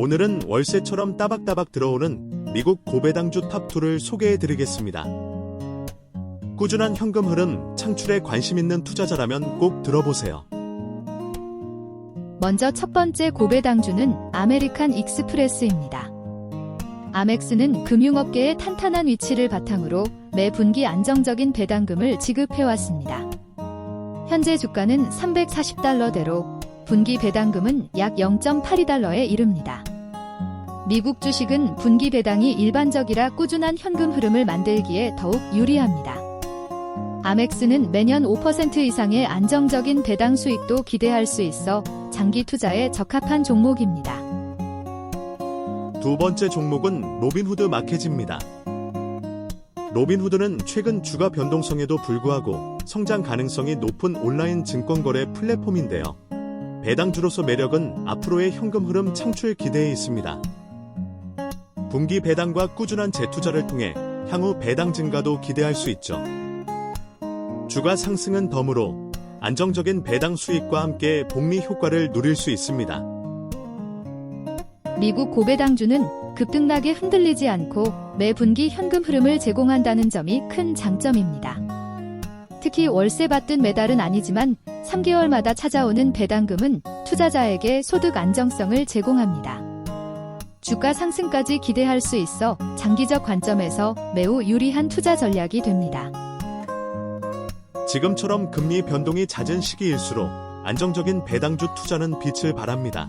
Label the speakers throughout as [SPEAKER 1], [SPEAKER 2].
[SPEAKER 1] 오늘은 월세처럼 따박따박 들어오는 미국 고배당주 탑2를 소개해 드리겠습니다. 꾸준한 현금 흐름, 창출에 관심 있는 투자자라면 꼭 들어보세요.
[SPEAKER 2] 먼저 첫 번째 고배당주는 아메리칸 익스프레스입니다. 아멕스는 금융업계의 탄탄한 위치를 바탕으로 매 분기 안정적인 배당금을 지급해왔습니다. 현재 주가는 340달러대로 분기 배당금은 약 0.82달러에 이릅니다. 미국 주식은 분기 배당이 일반적이라 꾸준한 현금 흐름을 만들기에 더욱 유리합니다. 아멕스는 매년 5% 이상의 안정적인 배당 수익도 기대할 수 있어 장기 투자에 적합한 종목입니다.
[SPEAKER 1] 두 번째 종목은 로빈후드 마켓입니다. 로빈후드는 최근 주가 변동성에도 불구하고 성장 가능성이 높은 온라인 증권거래 플랫폼인데요. 배당주로서 매력은 앞으로의 현금 흐름 창출 기대에 있습니다. 분기 배당과 꾸준한 재투자를 통해 향후 배당 증가도 기대할 수 있죠. 주가 상승은 덤으로 안정적인 배당 수익과 함께 복리 효과를 누릴 수 있습니다.
[SPEAKER 2] 미국 고배당주는 급등락에 흔들리지 않고 매 분기 현금 흐름을 제공한다는 점이 큰 장점입니다. 특히 월세 받든 매달은 아니지만 3개월마다 찾아오는 배당금은 투자자에게 소득 안정성을 제공합니다. 주가 상승까지 기대할 수 있어 장기적 관점에서 매우 유리한 투자 전략이 됩니다.
[SPEAKER 1] 지금처럼 금리 변동이 잦은 시기일수록 안정적인 배당주 투자는 빛을 발합니다.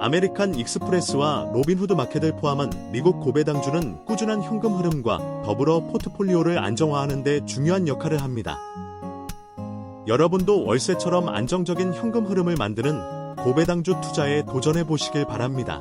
[SPEAKER 1] 아메리칸 익스프레스와 로빈후드 마켓을 포함한 미국 고배당주는 꾸준한 현금 흐름과 더불어 포트폴리오를 안정화하는 데 중요한 역할을 합니다. 여러분도 월세처럼 안정적인 현금 흐름을 만드는 고배당주 투자에 도전해 보시길 바랍니다.